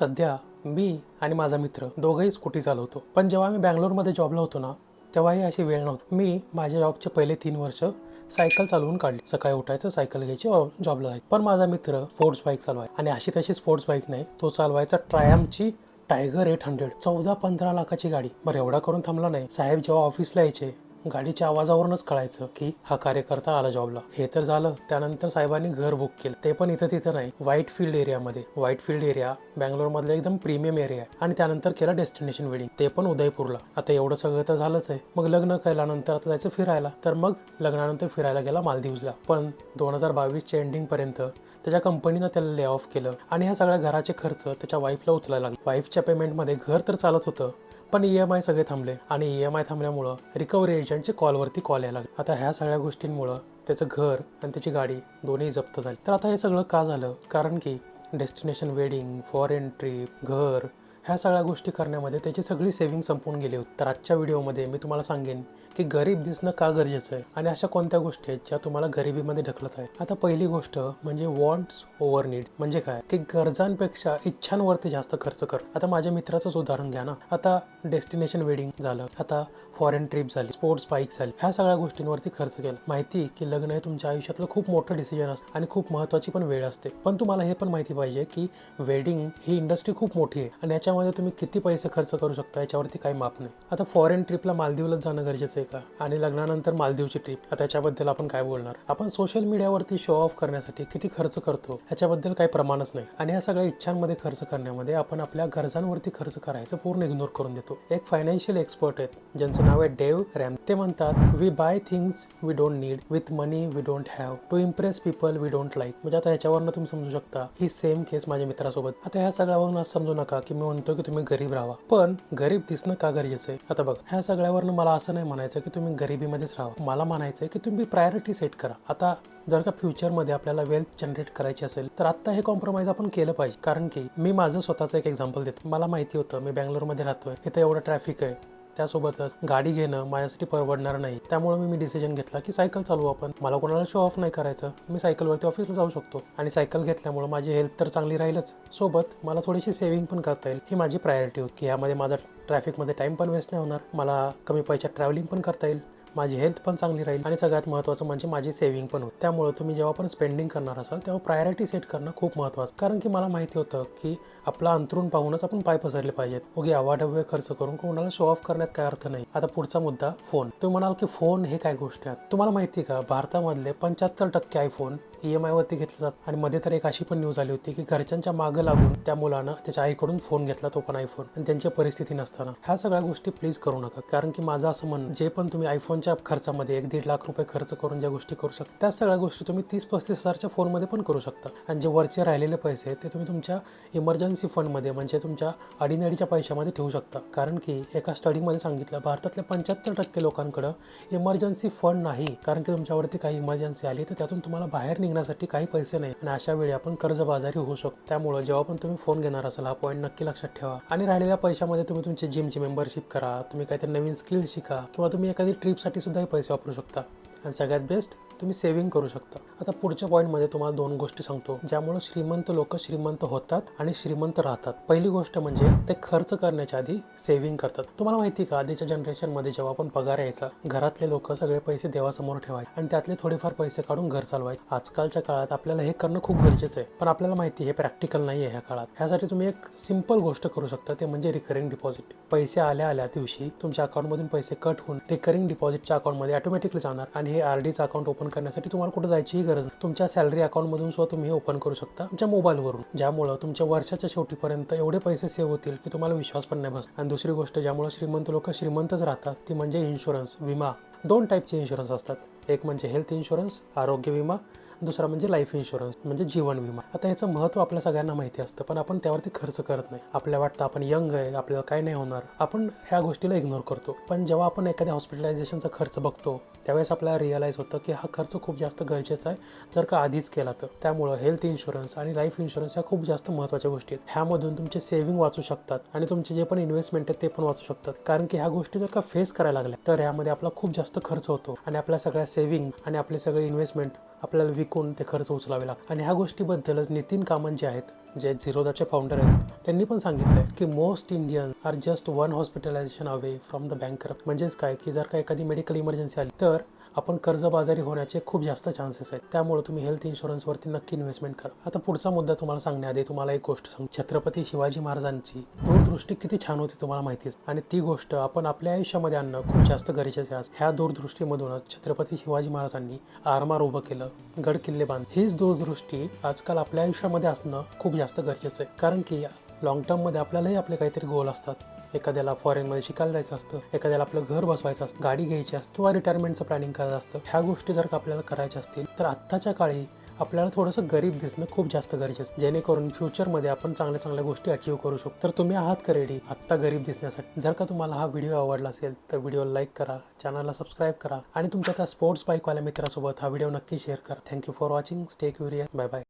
सध्या मी आणि माझा मित्र दोघंही स्कूटी चालवतो. पण जेव्हा मी बँगलोरमध्ये जॉबला होतो ना तेव्हाही अशी वेळ नव्हती. मी माझ्या जॉबचे पहिले तीन वर्ष सायकल चालवून काढली. सकाळी उठायचं सायकल घ्यायची जॉबला जायचं. पण माझा मित्र स्पोर्ट्स बाईक चालवाय आणि अशी तशी स्पोर्ट्स बाईक नाही तो चालवायचा ट्रायमची टायगर एट हंड्रेड चौदा पंधरा लाखाची गाडी. बरं एवढा करून थांबला नाही. साहेब जेव्हा ऑफिसला यायचे गाडीच्या आवाजावरूनच कळायचं की हा कार्यकर्ता आला जॉबला हे तर झालं. त्यानंतर साहेबांनी घर बुक केलं. ते पण इथं तिथं नाही. व्हाईट फील्ड एरियामध्ये व्हाईट फील्ड एरिया बँगलोर मधला एकदम प्रीमियम एरिया आहे. आणि त्यानंतर केलं डेस्टिनेशन वेडिंग ते पण उदयपूरला. आता एवढं सगळं तर झालंच आहे. मग लग्न केल्यानंतर आता जायचं फिरायला. तर मग लग्नानंतर फिरायला गेला मालदीवला. पण दोन हजार बावीसच्या एंडिंग पर्यंत त्याच्या कंपनीनं त्याला ले ऑफ केलं. आणि ह्या सगळ्या घराचे खर्च त्याच्या वाईफला उचलायला लागले. वाईफच्या पेमेंटमध्ये घर तर चालत होतं. पण ई एम आय सगळे थांबले आणि ई एम आय थांबल्यामुळं रिकव्हरी एजंटचे कॉलवरती कॉल यायला लागले. आता ह्या सगळ्या गोष्टींमुळं त्याचं घर आणि त्याची गाडी दोन्ही जप्त झाली. तर आता हे सगळं का झालं? कारण की डेस्टिनेशन वेडिंग फॉरेन ट्रिप घर ह्या सगळ्या गोष्टी करण्यामध्ये त्याची सगळी सेव्हिंग संपून गेली होती. तर आजच्या व्हिडिओमध्ये मी तुम्हाला सांगेन की गरीब दिसणं का गरजेचं आहे? आणि अशा कोणत्या गोष्टी आहेत ज्या तुम्हाला गरिबीमध्ये ढकलत आहे? आता पहिली गोष्ट म्हणजे वॉन्ट्स ओव्हर नीड म्हणजे काय? की गरजांपेक्षा इच्छांवरती जास्त खर्च कर. आता माझ्या मित्राचंच उदाहरण घ्या ना. आता डेस्टिनेशन वेडिंग झालं. आता फॉरेन ट्रिप झाली स्पोर्ट्स बाईक झाली. ह्या सगळ्या गोष्टींवरती खर्च केला. माहिती की लग्न हे तुमच्या आयुष्यातलं खूप मोठं डिसिजन असतं आणि खूप महत्त्वाची पण वेळ असते. पण तुम्हाला हे पण माहिती पाहिजे की वेडिंग ही इंडस्ट्री खूप मोठी आहे. आणि याच्यामध्ये तुम्ही किती पैसे खर्च करू शकता याच्यावरती काही माप नाही. आता फॉरेन ट्रिपला मालदीवलाच जाणं गरजेचं आहे. का? आणि लग्नानंतर मालदीवची ट्रिप आता त्याच्याबद्दल आपण काय बोलणार? आपण सोशल मीडियावरती शो ऑफ करण्यासाठी किती खर्च करतो? ह्याच्याबद्दल काही प्रमाणच नाही. आणि या सगळ्या इच्छांमध्ये खर्च करण्यामध्ये आपण आपल्या गरजांवरती खर्च करायचं पूर्ण इग्नोर करून देतो. एक फायनान्शियल एक्सपर्ट आहेत ज्यांचं नाव आहे डेव रॅम ते म्हणतात we buy things we don't need with money we don't have to impress people we don't like म्हणजे आता ह्याच्यावरनं तुम्ही समजू शकता ही सेम केस माझ्या मित्रासोबत. आता ह्या सगळ्यावरून समजू नका की मी म्हणतो की तुम्ही गरीब राहा. पण गरीब दिसणं का गरजेचं आहे? आता बघ ह्या सगळ्यावरनं मला असं नाही म्हणायचं की तुम्ही गरिबीमध्येच राहा. मला म्हणायचं आहे की तुम्ही प्रायोरिटी सेट करा. आता जर का फ्युचरमध्ये आपल्याला वेल्थ जनरेट करायची असेल तर आत्ता हे कॉम्प्रोमाइज आपण केलं पाहिजे. कारण की मी माझं स्वतःचं एक एक्झाम्पल देतो. मला माहिती होतं मी बँगलोरमध्ये राहतोय. इथं एवढं ट्रॅफिक आहे. त्यासोबतच गाडी घेणं माझ्यासाठी परवडणार नाही. त्यामुळे मी मी डिसिजन घेतला की सायकल चालवू आपण. मला कोणाला शो ऑफ नाही करायचं. मी सायकलवरती ऑफिसला जाऊ शकतो. आणि सायकल घेतल्यामुळे माझी हेल्थ तर चांगली राहीलच. सोबत मला थोडीशी सेव्हिंग पण करता येईल. ही माझी प्रायोरिटी होती. की यामध्ये माझा ट्रॅफिकमध्ये टाइम पण वेस्ट नाही होणार. मला कमी पैशात ट्रॅव्हलिंग पण करता येईल. माझी हेल्थ पण चांगली राहील. आणि सगळ्यात महत्त्वाचं म्हणजे माझी सेव्हिंग पण होईल त्यामुळे तुम्ही जेव्हा पण स्पेंडिंग करणार असाल तेव्हा प्रायोरिटी सेट करणं खूप महत्त्वाचं कारण की मला माहिती होतं की आपला अंतरून पाहूनच आपण पाय पसरले पाहिजेत. ओके आवाढव्य खर्च करून कोणाला शो ऑफ करण्यात काय अर्थ नाही. आता पुढचा मुद्दा फोन तुम्ही म्हणाल की फोन हे काय गोष्ट आहेत तुम्हाला माहिती का? भारतामधले पंच्याहत्तर टक्के आयफोन ई एम आयवरती घेतले जातात आणि मध्ये तर एक अशी पण न्यूज आली होती की घरच्यांच्या मागं लागून त्या मुलानं त्याच्या आईकडून फोन घेतला तो पण आयफोन आणि त्यांची परिस्थिती नसताना. ह्या सगळ्या गोष्टी प्लीज करू नका. कारण की माझं असं म्हणणं जे पण तुम्ही आयफोनच्या खर्चामध्ये एक दीड लाख रुपये खर्च करून ज्या गोष्टी करू शकता त्या सगळ्या गोष्टी तुम्ही तीस पस्तीस हजारच्या फोनमध्ये पण करू शकता. आणि जे वरचे राहिलेले पैसे ते तुम्ही तुमच्या इमर्जन्सी फंडमध्ये म्हणजे तुमच्या अडीनडीच्या पैशामध्ये ठेवू शकता. कारण की एका स्टडीमध्ये सांगितलं भारतातल्या पंच्याहत्तर टक्के लोकांकडं इमर्जन्सी फंड नाही. कारण की तुमच्यावरती काही इमर्जन्सी आली तर त्यातून तुम्हाला बाहेर निघण्यासाठी काही पैसे नाही आणि अशा वेळी आपण कर्जबाजारी होऊ शकतो. त्यामुळे जेव्हा पण तुम्ही फोन घेणार असाल हा पॉईंट नक्की लक्षात ठेवा. आणि राहिलेल्या पैशामध्ये तुम्ही तुमची जिमची मेंबरशिप करा तुम्ही काहीतरी नवीन स्किल शिका किंवा तुम्ही एखादी ट्रिपसाठी सुद्धा हे पैसे वापरू शकता. आणि सगळ्यात बेस्ट तुम्ही सेव्हिंग करू शकता. आता पुढच्या पॉईंटमध्ये तुम्हाला दोन गोष्टी सांगतो. ज्यामुळे श्रीमंत लोक श्रीमंत होतात आणि श्रीमंत राहतात. पहिली गोष्ट म्हणजे ते खर्च करण्याच्या आधी सेव्हिंग करतात. तुम्हाला माहिती का आधीच्या जनरेशनमध्ये जेव्हा आपण पगार यायचा घरातले लोक सगळे पैसे देवासमोर ठेवायचे आणि त्यातले थोडेफार पैसे काढून घर चालवायचे. आजकालच्या काळात आपल्याला हे करणं खूप गरजेचं आहे. पण आपल्याला माहिती हे प्रॅक्टिकल नाही आहे ह्या काळात. ह्यासाठी तुम्ही एक सिंपल गोष्ट करू शकता ते म्हणजे रिकरिंग डिपॉझिट पैसे आल्या आल्या दिवशी तुमच्या अकाउंटमधून पैसे कट होऊन रिकरिंग डिपॉझिटच्या अकाउंटमध्ये ऑटोमॅटिकली जाणार आणि हे आर डीचं अकाउंट ओपन करण्यासाठी तुम्हाला कुठे जायचीही गरज नाही. तुमच्या सॅलरी अकाउंटमधून सुद्धा तुम्ही हे ओपन करू शकता तुमच्या मोबाईलवरून ज्यामुळं तुमच्या वर्षाच्या शेवटीपर्यंत एवढे पैसे सेव्ह होतील की तुम्हाला विश्वास पण नाही बस आणि दुसरी गोष्ट ज्यामुळे श्रीमंत लोक श्रीमंतच राहतात ती म्हणजे इन्शुरन्स विमा. दोन टाईपचे इन्शुरन्स असतात. एक म्हणजे हेल्थ इन्शुरन्स आरोग्य विमा. दुसरा म्हणजे लाईफ इन्शुरन्स म्हणजे जीवन विमा. आता याचं महत्त्व आपल्या सगळ्यांना माहिती असतं पण आपण त्यावरती खर्च करत नाही. आपल्याला वाटतं आपण यंग आहे आपल्याला काय नाही होणार. आपण ह्या गोष्टीला इग्नोर करतो. पण जेव्हा आपण एखाद्या हॉस्पिटलायझेशनचा खर्च बघतो त्यावेळेस आपल्याला रिअलाईज होतं की हा खर्च खूप जास्त गरजेचा आहे जर का आधीच केला तर. त्यामुळं हेल्थ इन्शुरन्स आणि लाईफ इन्शुरन्स ह्या खूप जास्त महत्त्वाच्या गोष्टी आहेत. ह्यामधून तुमचे सेव्हिंग वाचू शकतात आणि तुमचे जे पण इन्व्हेस्टमेंट आहेत ते पण वाचू शकतात. कारण की ह्या गोष्टी जर का फेस करायला लागल्या तर ह्यामध्ये आपला खूप जास्त खर्च होतो. आणि आपल्या सगळ्या सेव्हिंग आणि आपले सगळे इन्व्हेस्टमेंट आपल्याला विक ऐकून ते खर्च उचलावे लागतात आणि ह्या गोष्टीबद्दलच नितीन कामत जे आहेत जे झिरोदाचे फाउंडर आहेत त्यांनी पण सांगितलंय की most Indian are just one hospitalization away from the bank म्हणजेच काय? की जर का एखादी मेडिकल इमर्जन्सी आली तर आपण कर्जबाजारी होण्याचे खूप जास्त चान्सेस आहेत. त्यामुळे तुम्ही हेल्थ इन्शुरन्सवरती नक्की इन्व्हेस्टमेंट करा. आता पुढचा मुद्दा तुम्हाला सांगण्याआधी तुम्हाला एक गोष्ट सांग छत्रपती शिवाजी महाराजांची दूरदृष्टी किती छान होती तुम्हाला माहितीच आणि ती गोष्ट आपण आपल्या आयुष्यामध्ये आणणं खूप जास्त गरजेचे आहे. ह्या दूरदृष्टीमधूनच छत्रपती शिवाजी महाराजांनी आरमार उभं केलं गड किल्ले बांध हीच दूरदृष्टी आजकाल आपल्या आयुष्यामध्ये असणं खूप जास्त गरजेचं आहे. कारण की लॉंग टर्ममध्ये आपल्यालाही आपले काहीतरी गोल असतात. एखाद्याला फॉरेनमध्ये शिकायला जायचं असतं एखाद्याला आपलं घर बसवायचं असतं गाडी घ्यायची असते किंवा रिटायरमेंटचं प्लॅनिंग करायचं असतं ह्या गोष्टी जर का आपल्याला करायच्या असतील तर आत्ताच्या काळी आपल्याला थोडंसं गरीब दिसणं खूप जास्त गरजेचं जेणेकरून फ्युचरमध्ये आपण चांगल्या चांगल्या गोष्टी अचीव करू शकतो. तर तुम्ही आहात का रेडी आत्ता गरीब दिसण्यासाठी. जर का तुम्हाला हा व्हिडिओ आवडला असेल तर व्हिडिओला लाईक करा चॅनलला सबस्क्राईब करा आणि तुमच्या त्या स्पोर्ट्स बाईकवाल्या मित्रासोबत हा व्हिडिओ नक्की शेअर करा. Thank you for watching stay curious bye bye